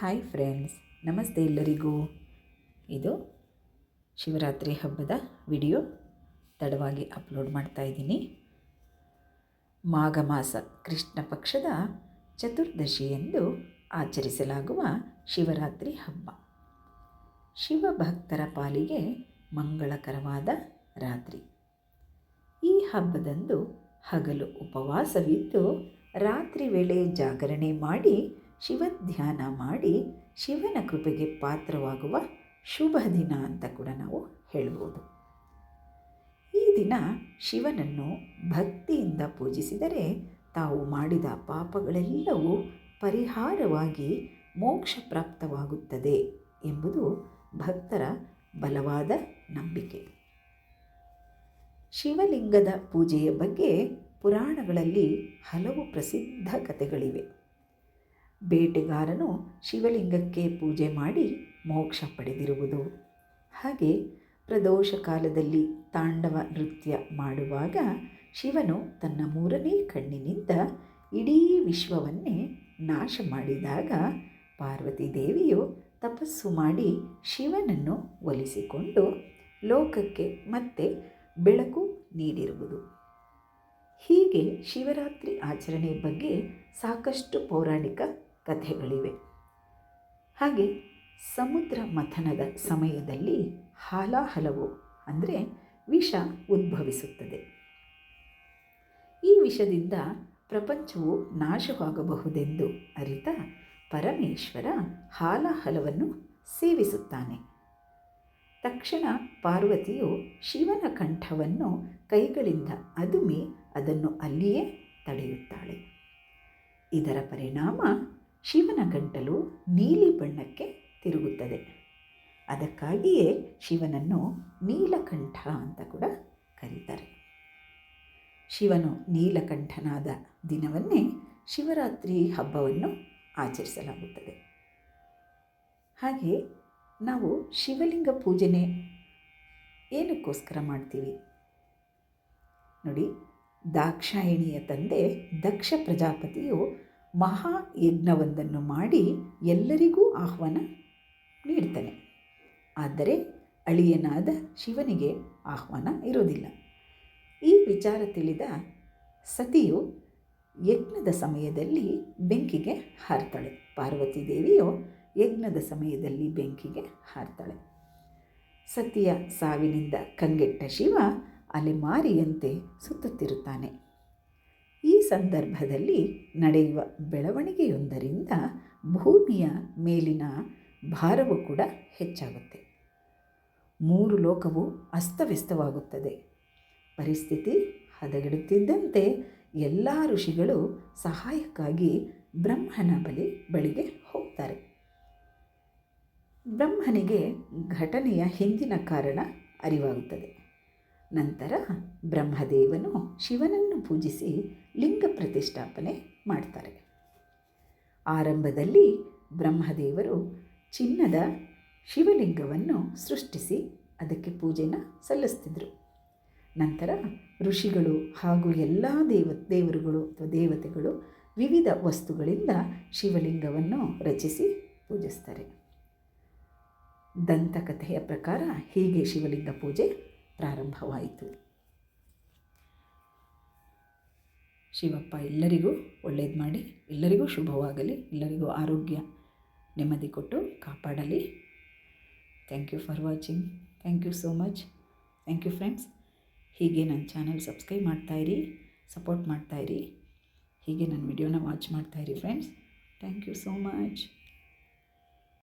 Hi friends ನಮಸ್ತೆ ಎಲ್ಲರಿಗೂ. ಇದು ಶಿವರಾತ್ರಿ ಹಬ್ಬದ ವಿಡಿಯೋ ತಡವಾಗಿ ಅಪ್ಲೋಡ್ ಮಾಡ್ತಾ ಇದ್ದೀನಿ. ಮಾಘ ಮಾಸ ಕೃಷ್ಣ ಪಕ್ಷದ ಚತುರ್ದಶಿಯೆಂದು ಆಚರಿಸಲಾಗುವ ಶಿವರಾತ್ರಿ ಹಬ್ಬ. ಶಿವಭಕ್ತರ ಪಾಲಿಗೆ ಮಂಗಳಕರವಾದ ರಾತ್ರಿ. ಈ ಹಬ್ಬದಂದು ಹಗಲು ಉಪವಾಸವಿದ್ದು ರಾತ್ರಿ ವೇಳೆ ಜಾಗರಣೆ ಮಾಡಿ ಶಿವಧ್ಯಾನ ಮಾಡಿ ಶಿವನ ಕೃಪೆಗೆ ಪಾತ್ರವಾಗುವ ಶುಭ ದಿನ ಅಂತ ಕೂಡ ನಾವು ಹೇಳ್ಬೋದು. ಈ ದಿನ ಶಿವನನ್ನು ಭಕ್ತಿಯಿಂದ ಪೂಜಿಸಿದರೆ ತಾವು ಮಾಡಿದ ಪಾಪಗಳೆಲ್ಲವೂ ಪರಿಹಾರವಾಗಿ ಮೋಕ್ಷ ಪ್ರಾಪ್ತವಾಗುತ್ತದೆ ಎಂಬುದು ಭಕ್ತರ ಬಲವಾದ ನಂಬಿಕೆ. ಶಿವಲಿಂಗದ ಪೂಜೆಯ ಬಗ್ಗೆ ಪುರಾಣಗಳಲ್ಲಿ ಹಲವು ಪ್ರಸಿದ್ಧ ಕಥೆಗಳಿವೆ. ಬೇಟೆಗಾರನು ಶಿವಲಿಂಗಕ್ಕೆ ಪೂಜೆ ಮಾಡಿ ಮೋಕ್ಷ ಪಡೆದಿರುವುದು. ಹಾಗೆ ಪ್ರದೋಷ ಕಾಲದಲ್ಲಿ ತಾಂಡವ ನೃತ್ಯ ಮಾಡುವಾಗ ಶಿವನು ತನ್ನ ಮೂರನೇ ಕಣ್ಣಿನಿಂದ ಇಡೀ ವಿಶ್ವವನ್ನೇ ನಾಶ ಮಾಡಿದಾಗ ಪಾರ್ವತಿ ದೇವಿಯು ತಪಸ್ಸು ಮಾಡಿ ಶಿವನನ್ನು ಒಲಿಸಿಕೊಂಡು ಲೋಕಕ್ಕೆ ಮತ್ತೆ ಬೆಳಕು ನೀಡಿರುವುದು. ಹೀಗೆ ಶಿವರಾತ್ರಿ ಆಚರಣೆ ಬಗ್ಗೆ ಸಾಕಷ್ಟು ಪೌರಾಣಿಕ ಕಥೆಗಳಿವೆ. ಹಾಗೆ ಸಮುದ್ರ ಮಥನದ ಸಮಯದಲ್ಲಿ ಹಾಲಾಹಲವು ಅಂದರೆ ವಿಷ ಉದ್ಭವಿಸುತ್ತದೆ. ಈ ವಿಷದಿಂದ ಪ್ರಪಂಚವು ನಾಶವಾಗಬಹುದೆಂದು ಅರಿತ ಪರಮೇಶ್ವರ ಹಾಲಾಹಲವನ್ನು ಸೇವಿಸುತ್ತಾನೆ. ತಕ್ಷಣ ಪಾರ್ವತಿಯು ಶಿವನ ಕಂಠವನ್ನು ಕೈಗಳಿಂದ ಅದುಮಿ ಅದನ್ನು ಅಲ್ಲಿಯೇ ತಡೆಯುತ್ತಾಳೆ. ಇದರ ಪರಿಣಾಮ ಶಿವನ ಗಂಟಲು ನೀಲಿ ಬಣ್ಣಕ್ಕೆ ತಿರುಗುತ್ತದೆ. ಅದಕ್ಕಾಗಿಯೇ ಶಿವನನ್ನು ನೀಲಕಂಠ ಅಂತ ಕೂಡ ಕರೀತಾರೆ. ಶಿವನು ನೀಲಕಂಠನಾದ ದಿನವನ್ನೇ ಶಿವರಾತ್ರಿ ಹಬ್ಬವನ್ನು ಆಚರಿಸಲಾಗುತ್ತದೆ. ಹಾಗೆ ನಾವು ಶಿವಲಿಂಗ ಪೂಜನೆ ಏನಕ್ಕೋಸ್ಕರ ಮಾಡ್ತೀವಿ? ನೋಡಿ, ದಾಕ್ಷಾಯಿಣಿಯ ತಂದೆ ದಕ್ಷ ಪ್ರಜಾಪತಿಯು ಮಹಾಯಜ್ಞವೊಂದನ್ನು ಮಾಡಿ ಎಲ್ಲರಿಗೂ ಆಹ್ವಾನ ನೀಡ್ತಾನೆ. ಆದರೆ ಅಳಿಯನಾದ ಶಿವನಿಗೆ ಆಹ್ವಾನ ಇರೋದಿಲ್ಲ ಈ ವಿಚಾರ ತಿಳಿದ ಸತಿಯು ಯಜ್ಞದ ಸಮಯದಲ್ಲಿ ಬೆಂಕಿಗೆ ಹಾರ್ತಾಳೆ. ಪಾರ್ವತಿ ದೇವಿಯು ಯಜ್ಞದ ಸಮಯದಲ್ಲಿ ಬೆಂಕಿಗೆ ಹಾರ್ತಾಳೆ. ಸತಿಯ ಸಾವಿನಿಂದ ಕಂಗೆಟ್ಟ ಶಿವ ಅಲೆಮಾರಿಯಂತೆ ಸುತ್ತುತ್ತಿರುತ್ತಾನೆ. ಸಂದರ್ಭದಲ್ಲಿ ನಡೆಯುವ ಬೆಳವಣಿಗೆಯೊಂದರಿಂದ ಭೂಮಿಯ ಮೇಲಿನ ಭಾರವು ಕೂಡ ಹೆಚ್ಚಾಗುತ್ತೆ. ಮೂರು ಲೋಕವು ಅಸ್ತವ್ಯಸ್ತವಾಗುತ್ತದೆ. ಪರಿಸ್ಥಿತಿ ಹದಗೆಡುತ್ತಿದ್ದಂತೆ ಎಲ್ಲ ಋಷಿಗಳು ಸಹಾಯಕ್ಕಾಗಿ ಬ್ರಹ್ಮನ ಬಳಿ ಬಳಿಗೆ ಹೋಗ್ತಾರೆ. ಬ್ರಹ್ಮನಿಗೆ ಘಟನೆಯ ಹಿಂದಿನ ಕಾರಣ ಅರಿವಾಗುತ್ತದೆ. ನಂತರ ಬ್ರಹ್ಮದೇವನು ಶಿವನನ್ನು ಪೂಜಿಸಿ ಲಿಂಗ ಪ್ರತಿಷ್ಠಾಪನೆ ಮಾಡ್ತಾರೆ. ಆರಂಭದಲ್ಲಿ ಬ್ರಹ್ಮದೇವರು ಚಿನ್ನದ ಶಿವಲಿಂಗವನ್ನು ಸೃಷ್ಟಿಸಿ ಅದಕ್ಕೆ ಪೂಜೆನ ಸಲ್ಲಿಸ್ತಿದ್ರು. ನಂತರ ಋಷಿಗಳು ಹಾಗೂ ಎಲ್ಲ ದೇವ, ದೇವರುಗಳು ಅಥವಾ ದೇವತೆಗಳು ವಿವಿಧ ವಸ್ತುಗಳಿಂದ ಶಿವಲಿಂಗವನ್ನು ರಚಿಸಿ ಪೂಜಿಸ್ತಾರೆ. ದಂತಕಥೆಯ ಪ್ರಕಾರ ಹೀಗೆ ಶಿವಲಿಂಗ ಪೂಜೆ ಪ್ರಾರಂಭವಾಯಿತು. ಶಿವಪ್ಪ ಎಲ್ಲರಿಗೂ ಒಳ್ಳೇದು ಮಾಡಿ, ಎಲ್ಲರಿಗೂ ಶುಭವಾಗಲಿ, ಎಲ್ಲರಿಗೂ ಆರೋಗ್ಯ ನೆಮ್ಮದಿ ಕೊಟ್ಟು ಕಾಪಾಡಲಿ. Thank you for watching thank you so much thank you friends ಹೀಗೆ ನನ್ನ ಚಾನಲ್ ಸಬ್ಸ್ಕ್ರೈಬ್ ಮಾಡ್ತಾಯಿರಿ ಸಪೋರ್ಟ್ ಮಾಡ್ತಾಯಿರಿ ಹೀಗೆ ನನ್ನ ವಿಡಿಯೋನ watch ಮಾಡ್ತಾಯಿರಿ friends thank you so much